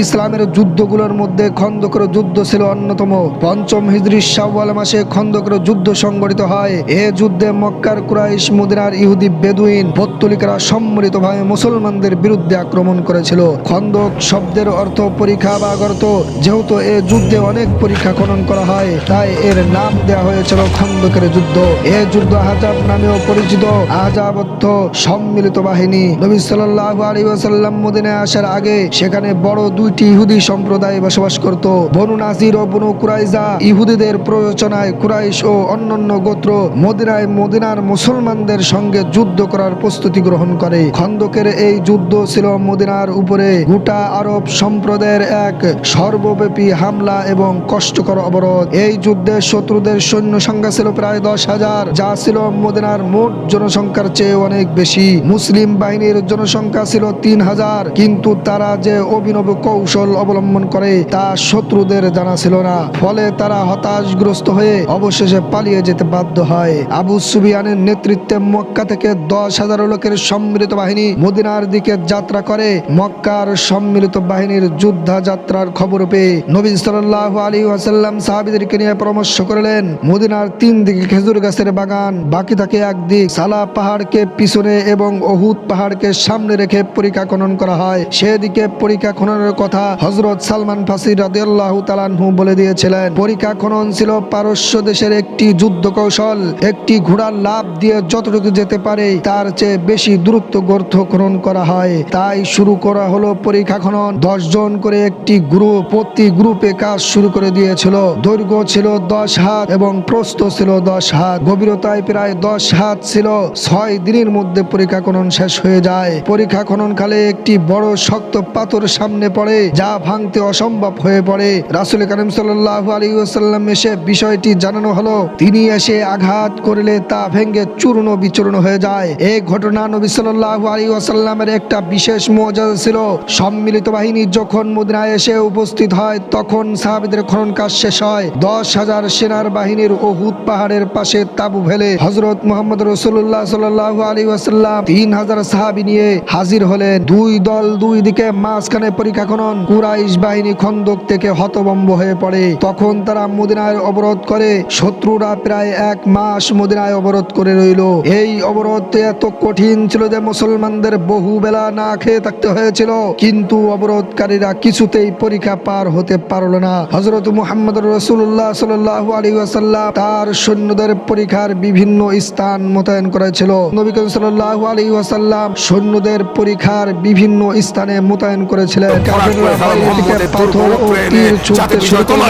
ইসলামের যুদ্ধগুলোর মধ্যে খন্দকের যুদ্ধ ছিল অন্যতম। পঞ্চম হিজরি শাওয়াল মাসে খন্দকের যুদ্ধ সংগঠিত হয়। এ যুদ্ধে মক্কার কুরাইশ, মদিনার ইহুদি বেদুইন, পত্তলিকারা সম্মিলিতভাবে মুসলমানদের বিরুদ্ধে আক্রমণ করেছিল। খন্দক শব্দের অর্থ পরীক্ষা বা গর্ত। যেহেতু এ যুদ্ধে অনেক পরীক্ষা খনন করা হয়, তাই এর নাম দেওয়া হয়েছিল খন্দকের যুদ্ধ। এ যুদ্ধ আহজাব নামেও পরিচিত। আহজাব অর্থ সম্মিলিত বাহিনী। নবী সাল্লাল্লাহু আলাইহি ওয়াসাল্লাম মদিনায় আসার আগে সেখানে বড় দুইটি ইহুদি সম্প্রদায় বসবাস করত। বনু নাজির ও বনু কুরাইজা ইহুদিদের প্ররোচনায় কুরাইশ ও অন্যান্য গোত্র মদিনায় মদিনার মুসলমানদের সঙ্গে যুদ্ধ করার প্রস্তুতি গ্রহণ করে। খন্দকের এই যুদ্ধ ছিল মদিনার উপরে গোটা আরব সম্প্রদায়ের এক সর্বব্যাপী হামলা এবং কষ্টকর অবরোধ। এই যুদ্ধে শত্রুদের সৈন্য সংখ্যা ছিল প্রায় দশ হাজার, যা ছিল মদিনার মোট জনসংখ্যার চেয়ে অনেক বেশি। মুসলিম বাহিনীর জনসংখ্যা ছিল তিন হাজার, কিন্তু তারা যে অভিনব কৌশল অবলম্বন করে, তা শত্রুদের জানা ছিল না। ফলে তারা হতাশগ্রস্ত হয়ে অবশেষে পালিয়ে যেতে বাধ্য হয়। আবু সুবিয়ানের নেতৃত্বে মক্কা থেকে দশ হাজার লোকের সম্মিলিত বাহিনী মদিনার দিকে যাত্রা করে। মক্কার সম্মিলিত বাহিনীর যুদ্ধা যাত্রার খবর পেয়ে নবী সাল্লাল্লাহু আলাইহি ওয়াসাল্লাম সাহাবীদেরকে নিয়ে পরামর্শ করলেন, মদিনার তিন দিকে খেজুর গাছের বাগান, বাকি থাকে একদিক সালা পাহাড়কে পিছনে এবং অহুদ পাহাড়কে সামনে রেখে পরীক্ষা খনন করা হয়। সেদিকে পরীক্ষা খননের কথা হজরত সালমান ফাসির রাদিয়াল্লাহু তালানহু বলে দিয়েছিলেন, পরীক্ষা খনন ছিল পারস্য দেশের একটি যুদ্ধ কৌশল একটি ঘোড়ার লাভ দিয়ে যতটুকু যেতে পারে, তার চেয়ে বেশি দূরত্ব গর্ত খনন করা হয়। তাই শুরু করা হলো পরীক্ষা খনন। দশ জন করে একটি গ্রুপ, প্রতি গ্রুপে কাজ শুরু করে দিয়েছিল। দৈর্ঘ্য ছিল দশ হাত এবং প্রস্থ ছিল দশ হাত। গভীরতায় প্রায় দশ হাত ছিল। ছয় দিনের মধ্যে পরীক্ষা খনন শেষ হয়ে যায়। পরীক্ষা খনন কালে একটি বড় শক্ত পাথর সামনে পড়ে। যা ভাঙতে অসম্ভব হয়ে পড়ে। রাসুল করিম সাল্লাহ আলী ওসাল্লাম এসে বিষয়টি জানানো হলো। তিনি এসে আঘাত করলে তা ভেঙে চূর্ণ বিচূর্ণ হয়ে যায়। এই ঘটনা নবী সাল্লাহ আলী ওসাল্লামের একটা বিশেষ মর্যাদা ছিল। সম্মিলিত বাহিনী যখন মদিনায় এসে উপস্থিত হয়, তখন সাহাবিদের খনন কাজ শেষ হয়। দশ হাজার সেনার বাহিনীর ওহুদ পাহাড়ের পাশে তাবু ফেলে হজরত মোহাম্মদ রসুল্লাহ সাল্লাহ আলী ওয়াসাল্লাম তিন হাজার সাহাবি নিয়ে হাজির হলেন। দুই দল দুই দিকে মাঝখানে পরীক্ষা খনন কুরাইশ বাহিনী খন্দক থেকে হতবম্ব হয়ে পড়ে, তখন তারা মদিনায় অবরোধ করে। শত্রুরা প্রায় এক মাস মদিনায় অবরোধ করে রইল। এই অবরোধ এত কঠিন ছিল যে মুসলমানদের বহু বেলা না খেয়ে থাকতে হয়েছিল। কিন্তু অবরোধকারীরা কিছুতেই পরীক্ষা পার হতে পারল না। হজরত মুহাম্মদ রসুল্লাহ সাল্লাহ আলী ওয়াসাল্লাম তার সৈন্যদের পরীক্ষার বিভিন্ন স্থান মোতায়েন করেছিল। নবী সাল্লাহ আলী ওয়াসাল্লাম সৈন্যদের পরীক্ষার বিভিন্ন স্থানে মোতায়েন করেছিলেন। কাফেররা বাইরে থেকে পাথর ও তীর ছুটতে শুরু করল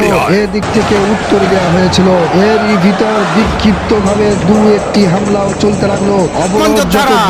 এদিক থেকে উত্তর দেওয়া হয়েছিল। এরই ভিতর বিক্ষিপ্ত ভাবে দু একটি হামলাও চলতে লাগল।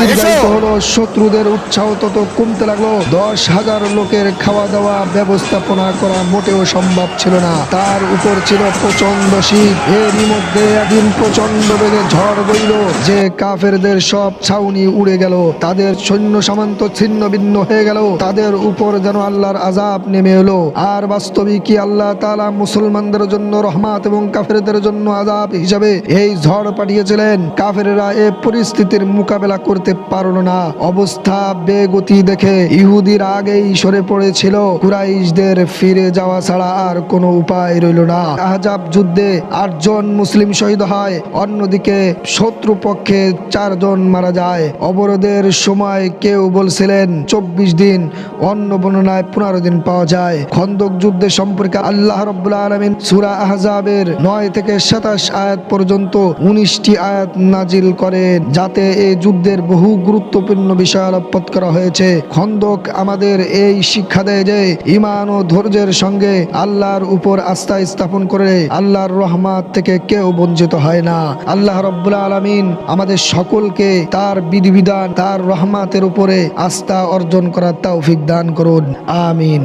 দীর্ঘায়িত হলো শত্রুদের উৎসাহ তত কমতে লাগল। দশ হাজার লোকের খাওয়া দাওয়া ব্যবস্থাপনা করা মোটেও সম্ভব ছিল না। তার উপর ছিল প্রচণ্ড শীত। এরই মধ্যে একদিন প্রচণ্ড বেগে ঝড় বইল। যে কাফেরদের সব ছাউনি উড়ে গেল। তাদের সৈন্য সামন্ত ছিন্ন ভিন্ন হয়ে গেল। তাদের উপর যেন আল্লাহর আজাব নেমে এলো। আর বাস্তবিক আল্লাহ তাআলা মুসলমানদের জন্য রহমাত এবং কাফেরদের জন্য আজাব হিসাবে এই ঝড় পাঠিয়েছিলেন? কাফেরেরা এ পরিস্থিতির মোকাবেলা করতে পারল না। অবস্থা বেগতি দেখে ইহুদির আগেই সরে পড়েছিল। কুরাইশদের ফিরে যাওয়া ছাড়া আর কোনো উপায় রইল না। আহজাব যুদ্ধে আটজন মুসলিম শহীদ হয়, অন্যদিকে শত্রু পক্ষে চারজন মারা যায়। অবরোধের সময় কেউ বলছিলেন, চব্বিশ দিন অন্য বর্ণনায় পনেরো দিন পাওয়া যায়। খন্দক যুদ্ধে সম্পর্কে আল্লাহ রব্বুল আলমিন সুরা আহজাবের নয় থেকে সাতাশ আয়াত পর্যন্ত উনিশটি আয়াত নাজিল করেন, যাতে এই যুদ্ধের বহু গুরুত্বপূর্ণ বিষয় আলোকপাত করা হয়েছে। খন্দক আমাদের এই শিক্ষা দেয় যে ইমান ও ধৈর্যের সঙ্গে আল্লাহর উপর আস্থা স্থাপন করে আল্লাহর রহমাত থেকে কেউ বঞ্চিত হয় না। আল্লাহ রব্বুল আলমিন আমাদের সকলকে তার বিধিবিধান, তার রহমাতের উপরে আস্থা অর্জন করার তৌফিক দান করুন। আমিন।